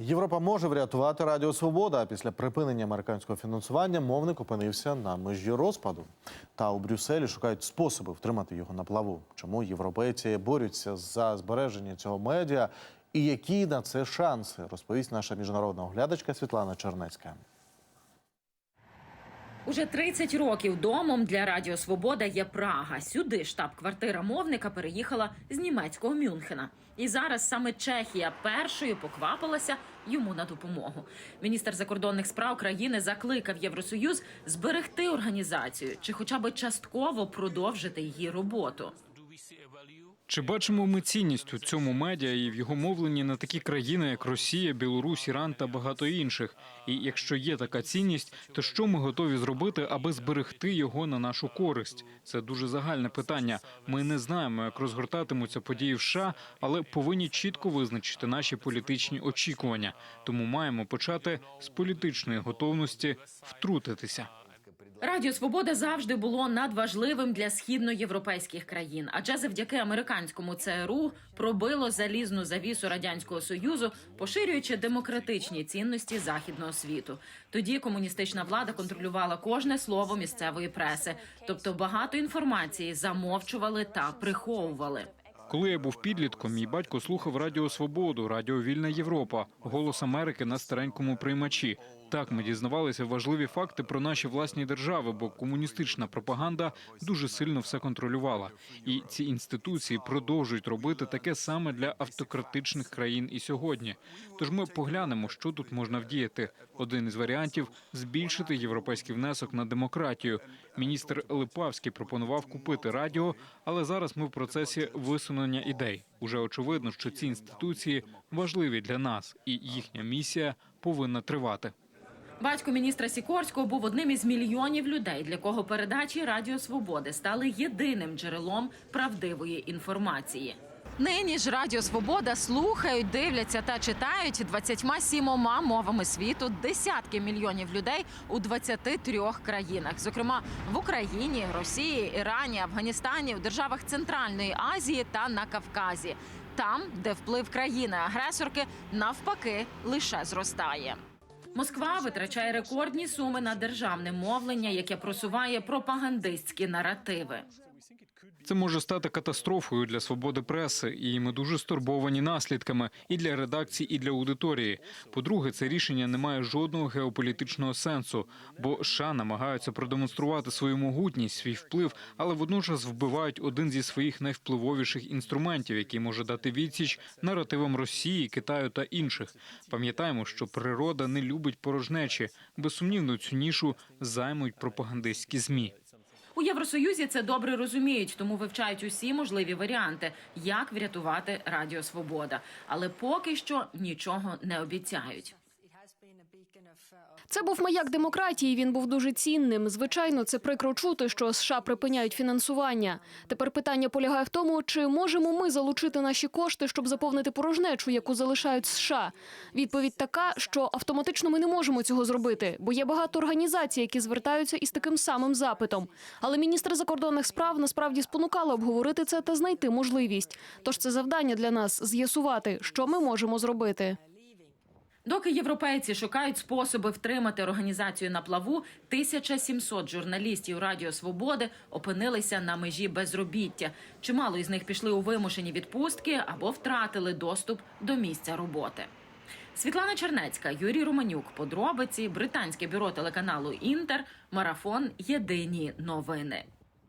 Європа може врятувати Радіо Свобода. А після припинення американського фінансування мовник опинився на межі розпаду. Та у Брюсселі шукають способи втримати його на плаву. Чому європейці борються за збереження цього медіа і які на це шанси, розповість наша міжнародна оглядачка Світлана Чернецька. Уже 30 років домом для Радіо Свобода є Прага. Сюди штаб-квартира мовника переїхала з німецького Мюнхена. І зараз саме Чехія першою поквапилася йому на допомогу. Міністр закордонних справ країни закликав Євросоюз зберегти організацію чи, хоча б частково продовжити її роботу. Чи бачимо ми цінність у цьому медіа і в його мовленні на такі країни, як Росія, Білорусь, Іран та багато інших? І якщо є така цінність, то що ми готові зробити, аби зберегти його на нашу користь? Це дуже загальне питання. Ми не знаємо, як розгортатимуться події в США, але повинні чітко визначити наші політичні очікування. Тому маємо почати з політичної готовності втрутитися. Радіо Свобода завжди було надважливим для східноєвропейських країн, адже завдяки американському ЦРУ пробило залізну завісу радянського союзу, поширюючи демократичні цінності західного світу. Тоді комуністична влада контролювала кожне слово місцевої преси, тобто багато інформації замовчували та приховували. Коли я був підлітком, мій батько слухав Радіо Свободу, Радіо Вільна Європа, Голос Америки на старенькому приймачі. Так ми дізнавалися важливі факти про наші власні держави, бо комуністична пропаганда дуже сильно все контролювала. І ці інституції продовжують робити таке саме для автократичних країн і сьогодні. Тож ми поглянемо, що тут можна вдіяти. Один із варіантів збільшити європейський внесок на демократію. Міністр Липавський пропонував купити радіо, але зараз ми в процесі висунення ідей. Уже очевидно, що ці інституції важливі для нас, і їхня місія повинна тривати. Батько міністра Сікорського був одним із мільйонів людей, для кого передачі Радіо Свободи стали єдиним джерелом правдивої інформації. Нині ж Радіо Свобода слухають, дивляться та читають 27 мовами світу десятки мільйонів людей у 23 країнах, зокрема в Україні, Росії, Ірані, Афганістані, у державах Центральної Азії та на Кавказі, там, де вплив країни-агресорки навпаки лише зростає. Москва витрачає рекордні суми на державне мовлення, яке просуває пропагандистські наративи. Це може стати катастрофою для свободи преси, і ми дуже стурбовані наслідками і для редакції, і для аудиторії. По-друге, це рішення не має жодного геополітичного сенсу, бо США намагаються продемонструвати свою могутність, свій вплив, але водночас вбивають один зі своїх найвпливовіших інструментів, який може дати відсіч наративам Росії, Китаю та інших. Пам'ятаємо, що природа не любить порожнечі. Безсумнівно цю нішу займуть пропагандистські змі. У Євросоюзі це добре розуміють, тому вивчають усі можливі варіанти, як врятувати Радіо Свобода. Але поки що нічого не обіцяють. Це був маяк демократії. Він був дуже цінним. Звичайно, це прикро чути, що США припиняють фінансування. Тепер питання полягає в тому, чи можемо ми залучити наші кошти, щоб заповнити порожнечу, яку залишають США. Відповідь така, що автоматично ми не можемо цього зробити, бо є багато організацій, які звертаються із таким самим запитом. Але міністр закордонних справ насправді спонукали обговорити це та знайти можливість. Тож це завдання для нас з'ясувати, що ми можемо зробити. Доки європейці шукають способи втримати організацію на плаву, 1700 журналістів Радіо Свободи опинилися на межі безробіття. Чимало із них пішли у вимушені відпустки або втратили доступ до місця роботи. Світлана Чернецька, Юрій Романюк. Подробиці британське бюро телеканалу Інтер. Марафон. Єдині новини.